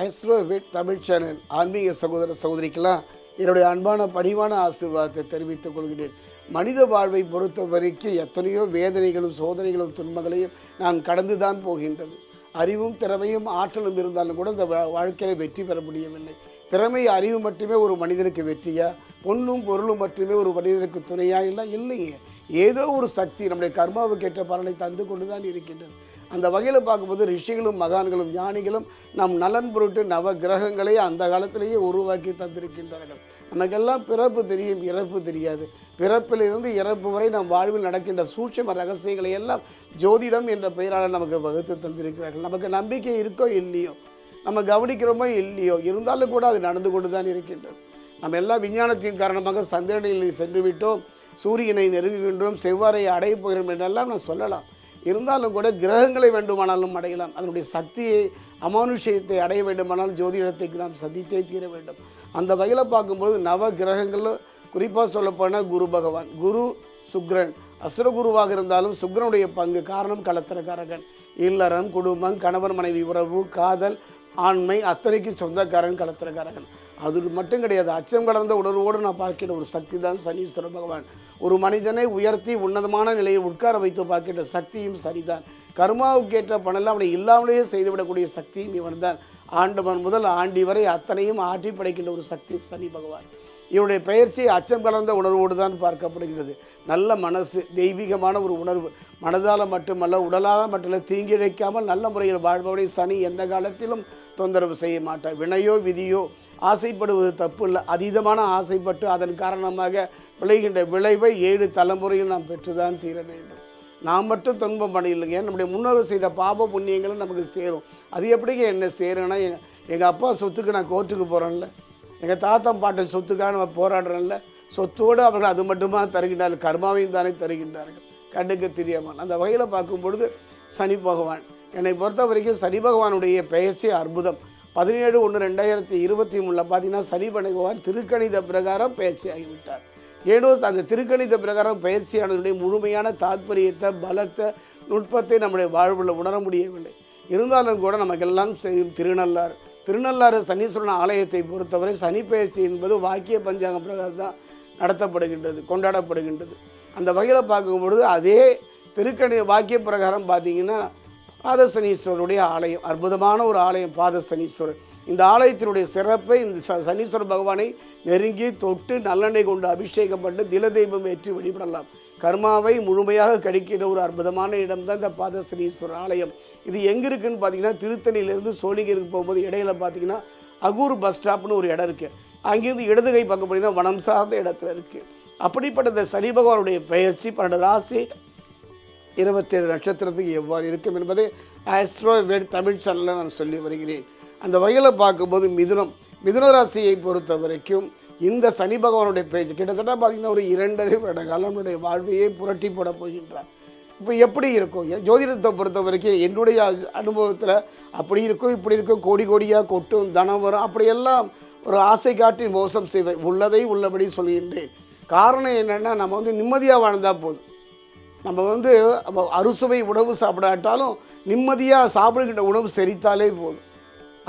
Astro வெட் Tamil channel ஆன்மீக சகோதர சகோதரிக்கெல்லாம் என்னுடைய அன்பான பணிவான ஆசீர்வாதத்தை தெரிவித்துக் கொள்கிறேன். மனித வாழ்வை பொறுத்த வரைக்கும் எத்தனையோ வேதனைகளும் சோதனைகளும் துன்பங்களையும் நான் கடந்து தான் போகின்றது. அறிவும் திறமையும் ஆற்றலும் இருந்தாலும் கூட இந்த வா- வெற்றி பெற முடியவில்லை. திறமை அறிவு மட்டுமே ஒரு மனிதனுக்கு வெற்றியா? பொண்ணும் பொருளும் மட்டுமே ஒரு மனிதனுக்கு துணையா இல்லை? இல்லையே. ஏதோ ஒரு சக்தி நம்முடைய கர்மாவுக்கு ஏற்ற பலனை தந்து கொண்டு தான் இருக்கின்றது. அந்த வகையில் பார்க்கும்போது ரிஷிகளும் மகான்களும் ஞானிகளும் நம் நலன் பொருட்டு நவ கிரகங்களை அந்த காலத்திலேயே உருவாக்கி தந்திருக்கின்றார்கள். நமக்கெல்லாம் பிறப்பு தெரியும் இறப்பு தெரியாது. பிறப்பிலிருந்து இறப்பு வரை நம் வாழ்வில் நடக்கின்ற சூட்சம ரகசியங்களை எல்லாம் ஜோதிடம் என்ற பெயரால் நமக்கு வகுத்து தந்திருக்கிறார்கள். நமக்கு நம்பிக்கை இருக்கோ இல்லையோ நம்ம கவனிக்கிறோமோ இல்லையோ இருந்தாலும் கூட அது நடந்து கொண்டு தான் இருக்கின்றது. நம்ம எல்லா விஞ்ஞானத்தின் காரணமாக சந்திரனில் சென்று விட்டோம் சூரியனை நெருங்குகின்றோம் செவ்வாறை அடைய போகிறோம் என்றெல்லாம் நான் சொல்லலாம். இருந்தாலும் கூட கிரகங்களை வேண்டுமானாலும் அடையலாம். அதனுடைய சக்தியை அமானுஷ்யத்தை அடைய வேண்டுமானால் ஜோதிடத்தை நாம் சந்தித்தே தீர வேண்டும். அந்த வகையில் பார்க்கும்போது நவ கிரகங்களில் குறிப்பாக சொல்லப்போனால் குரு பகவான். குரு சுக்ரன். அசுரகுருவாக இருந்தாலும் சுக்ரனுடைய பங்கு காரணம் கலத்திரக்காரகன் இல்லறம் குடும்பம் கணவன் மனைவி உறவு காதல் ஆண்மை அத்தனைக்கும் சொந்தக்காரன் கலத்திரக்காரகன் அது மட்டும் கிடையாது. அச்சம் கலந்த உணர்வோடு நான் பார்க்கிற ஒரு சக்தி தான் சனீஸ்வர பகவான். ஒரு மனிதனை உயர்த்தி உன்னதமான நிலையில் உட்கார வைத்து பார்க்கின்ற சக்தியும் சரிதான். கர்மாவுக்கு ஏற்ற பணம் அவனை இல்லாமலேயே செய்துவிடக்கூடிய சக்தியும் இவன்தான். ஆண்டவன் முதல் ஆண்டி வரை அத்தனையும் ஆட்டி படைக்கின்ற ஒரு சக்தி சனி பகவான். இவருடைய பயிற்சி அச்சம் கலந்த உணர்வோடு தான் பார்க்கப்படுகிறது. நல்ல மனசு தெய்வீகமான ஒரு உணர்வு. மனதால் மட்டுமல்ல உடலால் மட்டுமல்ல தீங்கிழைக்காமல் நல்ல முறையில் வாழ்பவனை சனி எந்த காலத்திலும் தொந்தரவு செய்ய மாட்டார். வினையோ விதியோ ஆசைப்படுவது தப்பு இல்லை அதீதமான ஆசைப்பட்டு அதன் காரணமாக விளைகின்ற விளைவை ஏழு தலைமுறையில் நாம் பெற்றுதான் தீர வேண்டும். நாம் மட்டும் துன்பம் பண்ணிடலைங்க நம்முடைய முன்னோர்கள் செய்த பாப புண்ணியங்களும் நமக்கு சேரும். அது எப்படிங்க என்ன சேரும்னா எங்கள் அப்பா சொத்துக்கு நான் கோர்ட்டுக்கு போகிறேன்ல எங்கள் தாத்தா பாட்டை சொத்துக்காக நம்ம போராடுறோம்ல சொத்தோடு அவர்கள் அது மட்டுமா தருகின்றார்கள். கர்மாவையும் தானே தருகின்றார்கள். கண்ணுக்கு தெரியாமல். அந்த வகையில் பார்க்கும் பொழுது சனி பகவான் என்னை பொறுத்த வரைக்கும் சனி பகவானுடைய பெயர்ச்சி அற்புதம். பதினேழு ஒன்று ரெண்டாயிரத்தி இருபத்தி மூணில் பார்த்தீங்கன்னா சனி பகவான் திருக்கணித பிரகாரம் பெயர்ச்சி ஆகிவிட்டார். ஏனோ அந்த திருக்கணித பிரகாரம் பயிற்சியானதுடைய முழுமையான தாத்பரியத்தை பலத்தை நுட்பத்தை நம்முடைய வாழ்வில் உணர முடியவில்லை. இருந்தாலும் கூட நமக்கெல்லாம் செய்யும் திருநள்ளாறு. திருநள்ளாறு சனீஸ்வரன் ஆலயத்தை பொறுத்தவரை சனி பயிற்சி என்பது வாக்கிய பஞ்சாங்க பிரகாரம் தான் நடத்தப்படுகின்றது கொண்டாடப்படுகின்றது. அந்த வகையில் பார்க்கும்பொழுது அதே திருக்கணி வாக்கிய பிரகாரம் பார்த்தீங்கன்னா பாதசனீஸ்வரருடைய ஆலயம் அற்புதமான ஒரு ஆலயம் பாதசனீஸ்வரர் இந்த ஆலயத்தினுடைய சிறப்பை இந்த ச- சனீஸ்வர பகவானை நெருங்கி தொட்டு நல்லெண்ணெய் கொண்டு அபிஷேகம் பண்ணி தில தெய்வம் ஏற்றி வழிபடலாம். கர்மாவை முழுமையாக கழிக்கிற ஒரு அற்புதமான இடம் தான் இந்த பாதசனீஸ்வரர் ஆலயம். இது எங்கே இருக்குன்னு பார்த்தீங்கன்னா திருத்தணியிலேருந்து சோழிங்கருக்கு போகும்போது இடையில பார்த்தீங்கன்னா அகூர் பஸ் ஸ்டாப்னு ஒரு இடம் இருக்குது அங்கேருந்து இடது கை பக்கம் போனீங்கன்னா வனம் சார்ந்த இடத்துல இருக்குது அப்படிப்பட்ட இந்த சனி பகவானுடைய பயிற்சி பன்னெண்டு ராசி இருபத்தேழு நட்சத்திரத்துக்கு எவ்வாறு இருக்கும் என்பதை ஆஸ்ட்ரோ வேட் தமிழ் சேனலில் நான் சொல்லி வருகிறேன். அந்த வகையில் பார்க்கும்போது மிதுனம் மிதுன ராசியை பொறுத்த வரைக்கும் இந்த சனி பகவானுடைய பேச்சு கிட்டத்தட்ட பார்த்தீங்கன்னா ஒரு இரண்டரை வருட காலம் நம்முடைய வாழ்வையே புரட்டி போட போகின்றார். இப்போ எப்படி இருக்கும்? ஜோதிடத்தை பொறுத்த வரைக்கும் என்னுடைய அனுபவத்தில் அப்படி இருக்கும் இப்படி இருக்கும் கோடி கோடியாக கொட்டும் தனம் வரும் அப்படியெல்லாம் ஒரு ஆசை காட்டி மோசம் செய்வேன் உள்ளதை உள்ளபடி சொல்கின்றேன். காரணம் என்னென்னா நம்ம வந்து நிம்மதியாக வாழ்ந்தால் போதும். நம்ம வந்து அறுசுவை உணவு சாப்பிடாட்டாலும் நிம்மதியாக சாப்பிடுகின்ற உணவு செரித்தாலே போதும்.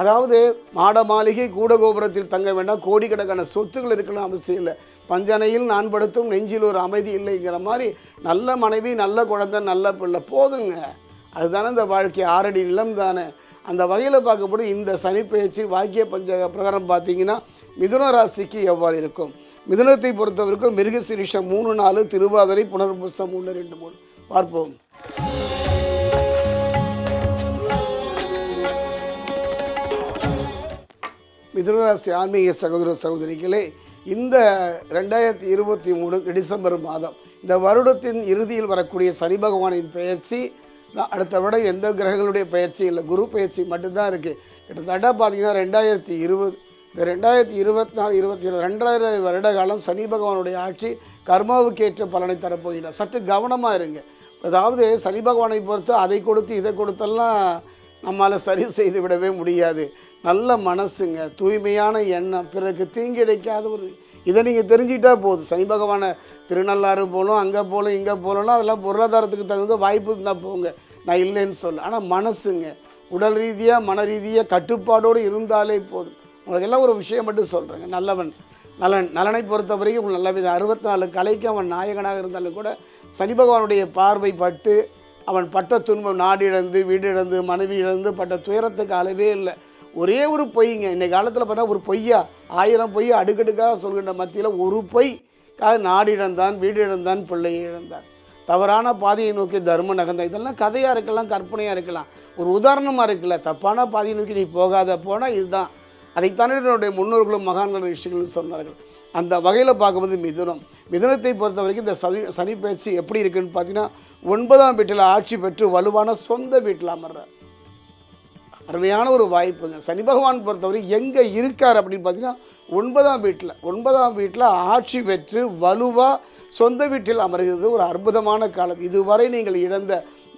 அதாவது மாட மாளிகை கூட கோபுரத்தில் தங்க வேண்டாம் கோடிக்கணக்கான சொத்துக்கள் இருக்கலாம் அவசியம் இல்லை. பஞ்சனையில் நான் படுத்தும் நெஞ்சில் ஒரு அமைதி இல்லைங்கிற மாதிரி நல்ல மனைவி நல்ல குழந்தை நல்ல பிள்ளை போதுங்க. அதுதானே இந்த வாழ்க்கை ஆறடி நிலம் தானே. அந்த வகையில் பார்க்கப்படும் இந்த சனிப்பெயர்ச்சி வாக்கிய பஞ்ச பிரகாரம் பார்த்தீங்கன்னா மிதுன ராசிக்கு எவ்வாறு இருக்கும்? மிதுனத்தை பொறுத்தவரைக்கும் மிருகசிரிஷம் மூணு நாலு திருவாதிரை புனர்புஸ்தம் ஒன்று ரெண்டு மூணு. பார்ப்போம். மிதுனராசி ஆன்மீக சகோதர சகோதரிகளே இந்த ரெண்டாயிரத்தி இருபத்தி மூணு டிசம்பர் மாதம் இந்த வருடத்தின் இறுதியில் வரக்கூடிய சனி பகவானின் பெயர்ச்சி அடுத்த விட எந்த கிரகங்களுடைய பயிற்சி இல்லை குரு பயிற்சி மட்டும்தான் இருக்குது கிட்டத்தட்ட பார்த்தீங்கன்னா ரெண்டாயிரத்தி இருபது இந்த ரெண்டாயிரத்தி இருபத்தி நாலு இருபத்தி ஏழு ரெண்டாயிரம் வருட காலம் சனி பகவானுடைய ஆட்சி கர்மாவுக்கு ஏற்ற பலனை தரப்போகிறார் சற்று கவனமாக இருங்க. அதாவது சனி பகவானை பொறுத்து அதை கொடுத்து இதை கொடுத்தெல்லாம் நம்மால் சரி செய்து விடவே முடியாது. நல்ல மனசுங்க தூய்மையான எண்ணம் பிறகு தீங்கிழைக்காத ஒரு இதை நீங்கள் தெரிஞ்சுக்கிட்டா போதும். சனி பகவானை திருநள்ளாறு போகணும் அங்கே போகலாம் இங்கே போகலன்னா அதெல்லாம் பொருளாதாரத்துக்கு தகுந்த வாய்ப்பு இருந்தால் போங்க. நான் இல்லைன்னு சொல்ல ஆனால் மனசுங்க உடல் ரீதியாக மன ரீதியாக கட்டுப்பாடோடு இருந்தாலே போதும். உங்களுக்கு எல்லாம் ஒரு விஷயம் மட்டும் சொல்கிறேங்க நல்லவன் நலன் நலனை பொறுத்த வரைக்கும் நல்ல விதம். அறுபத்தி நாலு கலைக்கு அவன் நாயகனாக இருந்தாலும் கூட சனி பகவானுடைய பார்வை பட்டு அவன் பட்ட துன்பம் நாடு இழந்து வீடு இழந்து மனைவி இழந்து பட்ட துயரத்துக்கு அளவே இல்லை. ஒரே ஒரு பொய்ங்க. இன்னைக்கு காலத்தில் பார்த்தா ஒரு பொய்யா? ஆயிரம் பொய் அடுக்கடுக்காக சொல்கின்ற மத்தியில் ஒரு பொய்க்காக நாடு இழந்தான் வீடு இழந்தான் பிள்ளையை இழந்தான். தவறான பாதையை நோக்கி தர்மம் நகர்ந்தான். இதெல்லாம் கதையாக இருக்கலாம் கற்பனையாக இருக்கலாம். ஒரு உதாரணமாக இருக்குல்ல தப்பான பாதையை நோக்கி நீ போகாத போனால் இதுதான். அதைத்தானே என்னுடைய முன்னோர்களும் மகான்கள் ரிஷிகளும் சொன்னார்கள். அந்த வகையில் பார்க்கும்போது மிதுனம். மிதுனத்தை பொறுத்த வரைக்கும் இந்த சனி சனி பயிற்சி எப்படி இருக்குன்னு பார்த்தீங்கன்னா ஒன்பதாம் வீட்டில் ஆட்சி பெற்று வலுவான சொந்த வீட்டில் அமர்றார். அருமையான ஒரு வாய்ப்புங்க சனி பகவான் பொறுத்தவரை எங்கே இருக்கார் அப்படின்னு பார்த்தீங்கன்னா ஒன்பதாம் வீட்டில் ஒன்பதாம் வீட்டில் ஆட்சி பெற்று வலுவாக சொந்த வீட்டில் அமர்கிறது ஒரு அற்புதமான காலம். இதுவரை நீங்கள் இழந்த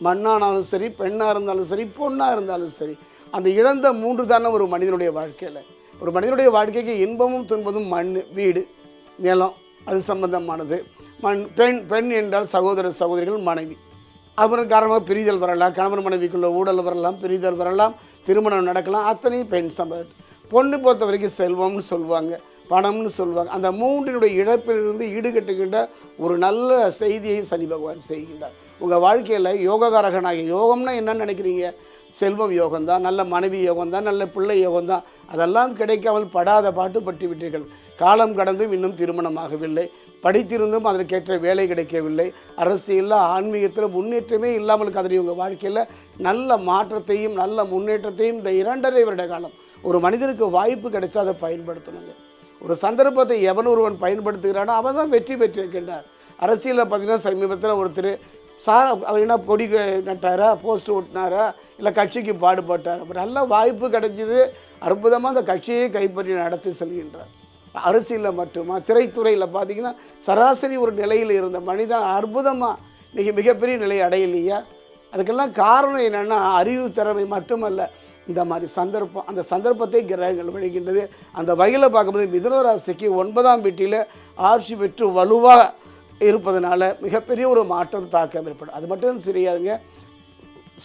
மண்ணானாலும் சரி பெண்ணாக இருந்தாலும் சரி பொண்ணாக இருந்தாலும் சரி அந்த இழந்த மூன்று தானே ஒரு மனிதனுடைய வாழ்க்கையில். ஒரு மனிதனுடைய வாழ்க்கைக்கு இன்பமும் துன்பதும் மண் வீடு நிலம் அது சம்பந்தமானது. மண் பெண் பெண் என்றால் சகோதர சகோதரிகள் மனைவி. அப்புறம் காரணமாக பிரிதல் வரலாம். கணவன் மனைவிக்குள்ளே ஊழல் வரலாம் பிரிதல் வரலாம் திருமணம் நடக்கலாம் அத்தனையும் பெண் சம்பவம் பொண்ணு பொறுத்த வரைக்கும் செல்வம்னு சொல்லுவாங்க பணம்னு சொல்லுவாங்க. அந்த மூன்றினுடைய இழப்பிலிருந்து ஈடுகட்டுகின்ற ஒரு நல்ல செய்தியை சனி பகவான் செய்கின்றார். உங்கள் வாழ்க்கையில் யோககாரகனாகிய யோகம்னா என்னன்னு நினைக்கிறீங்க? செல்வம் யோகம்தான் நல்ல மனைவி யோகம்தான் நல்ல பிள்ளை யோகம்தான். அதெல்லாம் கிடைக்காமல் படாத பாட்டு பட்டு விட்டீர்கள் காலம் கடந்தும் இன்னும் திருமணமாகவில்லை. படித்திருந்தும் அதற்கேற்ற வேலை கிடைக்கவில்லை. அரசியலில் ஆன்மீகத்தில் முன்னேற்றமே இல்லாமல் கதறி உங்கள் வாழ்க்கையில் நல்ல மாற்றத்தையும் நல்ல முன்னேற்றத்தையும் இந்த இரண்டரை வருட காலம். ஒரு மனிதனுக்கு வாய்ப்பு கிடைச்சா அதை பயன்படுத்தணுங்க. ஒரு சந்தர்ப்பத்தை எவன் ஒருவன் பயன்படுத்துகிறானோ அவன் தான் வெற்றி பெற்றிருக்கின்றார் அரசியலில் பார்த்தீங்கன்னா சமீபத்தில் ஒருத்தர் சார் அவர் என்ன கொடி நட்டாரா போஸ்ட் ஓட்டினாரா இல்லை கட்சிக்கு பாடுபட்டார்? அப்போ நல்ல வாய்ப்பு கிடைச்சிது. அற்புதமாக அந்த கட்சியை கைப்பற்றி நடத்தி செல்கின்றார். அரசியலில் மட்டுமா? திரைத்துறையில் பார்த்தீங்கன்னா சராசரி ஒரு நிலையில் இருந்த மனிதன் அற்புதமாக இன்றைக்கி மிகப்பெரிய நிலை அடையலையா? அதுக்கெல்லாம் காரணம் என்னென்னா அறிவு திறமை மட்டுமல்ல. இந்த மாதிரி சந்தர்ப்பம் அந்த சந்தர்ப்பத்தை கிரகங்கள் விளைகின்றது அந்த வகையில் பார்க்கும்போது மிதுன ராசிக்கு ஒன்பதாம் வீட்டில் ஆட்சி பெற்று வலுவாக இருப்பதனால மிகப்பெரிய ஒரு மாற்றம் தாக்கம் ஏற்படும். அது மட்டும் தெரியாதுங்க.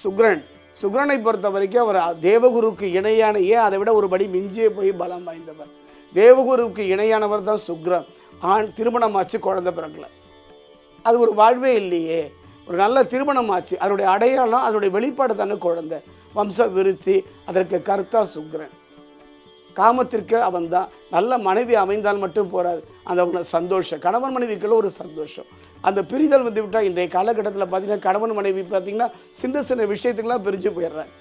சுக்ரன். சுக்ரனை பொறுத்த வரைக்கும் அவர் தேவகுருக்கு இணையான ஏன் அதை விட ஒருபடி மிஞ்சியே போய் பலம் வாய்ந்தவர். தேவகுருக்கு இணையானவர் தான் சுக்ரன். ஆண் திருமணம் ஆச்சு குழந்தை பிறக்கல. அது ஒரு வாழ்வே இல்லையே. ஒரு நல்ல திருமணம் ஆச்சு. அதனுடைய அடையாளம் அதனுடைய வெளிப்பாடு தானே குழந்தை. வம்ச விருத்தி அதற்கு கர்த்தா சுக்ரன். காமத்திற்கு அவன் தான் நல்ல மனைவி அமைந்தால் மட்டும் போறாது. அந்த ஒரு சந்தோஷம். கணவன் மனைவிக்குள்ள ஒரு சந்தோஷம். அந்த பிரிதல் வந்து விட்டால் இன்றைய காலகட்டத்தில் பார்த்தீங்கன்னா கணவன் மனைவி பார்த்தீங்கன்னா சின்ன சின்ன விஷயத்துக்கெல்லாம் பிரிஞ்சு போயிடுறாங்க.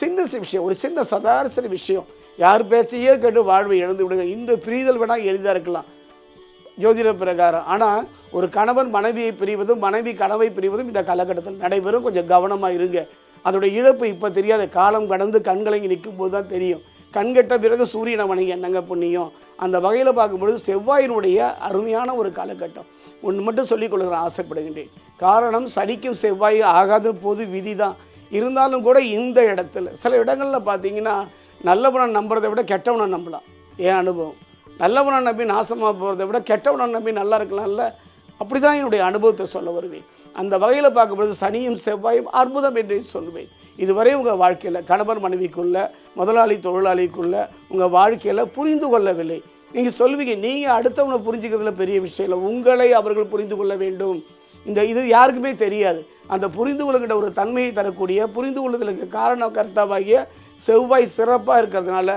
சின்ன சின்ன விஷயம். ஒரு சின்ன சதாரண விஷயம். யார் பேச்சையே கேட்டு வாழ்வை எழுந்து விடுங்க. இந்த பிரிதல் வேணால் எளிதாக இருக்கலாம். ஜோதிட பிரகாரம். ஆனால் ஒரு கணவன் மனைவியை பிரிவதும் மனைவி கனவை பிரிவதும் இந்த காலகட்டத்தில் நடைபெறும். கொஞ்சம் கவனமாக இருங்க. அதோடய இழப்பு இப்போ தெரியாத. காலம் கடந்து கண்களை நிற்கும் போது தான் தெரியும். கண்கெட்ட பிறகு சூரியனை வணங்கி என்னங்க புண்ணியம்? அந்த வகையில் பார்க்கும்பொழுது செவ்வாயினுடைய அருமையான ஒரு காலகட்டம். ஒன்று மட்டும் சொல்லிக்கொள்கிறேன் ஆசைப்படுகின்றேன். காரணம் சனிக்கும் செவ்வாய் ஆகாத போது விதி தான் இருந்தாலும் கூட இந்த இடத்துல சில இடங்களில் பார்த்தீங்கன்னா நல்லவனை நம்புறதை விட கெட்டவனை நம்பலாம். என் அனுபவம்? நல்லவனை நம்பி நாசமாக போகிறத விட கெட்டவனை நம்பி நல்லா இருக்கலாம்ல? அப்படி தான் என்னுடைய அனுபவத்தை சொல்ல வருவேன். அந்த வகையில் பார்க்கும்பொழுது சனியும் செவ்வாயும் அற்புதம் என்றே சொல்லுவேன் இதுவரை உங்கள் வாழ்க்கையில் கணவன் மனைவிக்குள்ள முதலாளி தொழிலாளிக்குள்ள உங்கள் வாழ்க்கையில் புரிந்து கொள்ளவில்லை. நீங்கள் சொல்லுவீங்க நீங்கள் அடுத்தவனை புரிஞ்சுக்கிறதுல பெரிய விஷயம் இல்லை. உங்களை அவர்கள் புரிந்து கொள்ள வேண்டும். இந்த இது யாருக்குமே தெரியாது. அந்த புரிந்து கொள்கின்ற ஒரு தன்மையை தரக்கூடிய புரிந்து கொள்ளுதலுக்கு காரண கர்த்தாவாகிய செவ்வாய் சிறப்பாக இருக்கிறதுனால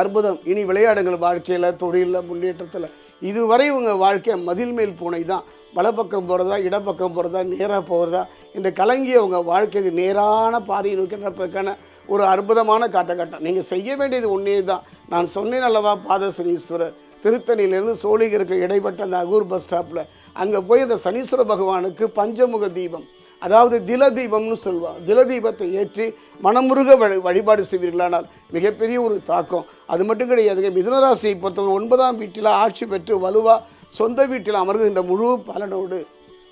அற்புதம். இனி விளையாடுங்கள் வாழ்க்கையில் தொழிலில் முன்னேற்றத்தில். இதுவரை உங்கள் வாழ்க்கை மதில் மேல் பூனை தான் வலப்பக்கம் போகிறதா இடப்பக்கம் போகிறதா நேராக போகிறதா இந்த கலங்கிய உங்கள் வாழ்க்கைக்கு நேரான பாதையை நோக்கி நடப்பதற்கான ஒரு அற்புதமான காட்டகட்டம் நீங்கள் செய்ய வேண்டியது ஒன்றே தான் நான் சொன்னேன் அல்லவா பாதசனீஸ்வரர் திருத்தணியிலேருந்து சோழிகருக்கு இடைப்பட்ட அந்த அகூர் பஸ் ஸ்டாப்பில் அங்கே போய் அந்த சனீஸ்வர பகவானுக்கு பஞ்சமுக தீபம். அதாவது தில தீபம்னு சொல்லுவாள் தில தீபத்தை ஏற்றி மனமுருக வழி வழிபாடு செய்வீர்களானால் மிகப்பெரிய ஒரு தாக்கம். அது மட்டும் கிடையாதுங்க மிதுனராசியை பொறுத்தவரை ஒன்பதாம் வீட்டில் ஆட்சி பெற்று வலுவாக சொந்த வீட்டில் அமர்கின்ற முழு பலனோடு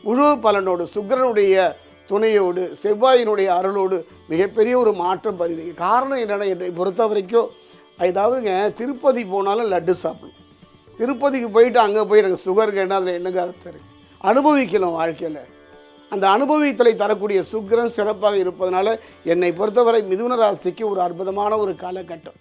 முழு பலனோடு சுக்கிரனுடைய துணையோடு செவ்வாயினுடைய அருளோடு மிகப்பெரிய ஒரு மாற்றம் பதிவு காரணம் என்னென்னா என்னை பொறுத்த வரைக்கும் அதாவதுங்க திருப்பதி போனாலும் லட்டு சாப்பிடணும் திருப்பதிக்கு போயிட்டு அங்கே போய் எனக்கு சுகர் கேட்டால் அதில் என்னங்க அர்த்தம் இருக்குது அனுபவிக்கணும் வாழ்க்கையில். அந்த அனுபவித்தலை தரக்கூடிய சுக்கிரன் சிறப்பாக இருப்பதனால என்னை பொறுத்தவரை மிதுன ராசிக்கு ஒரு அற்புதமான ஒரு காலகட்டம்.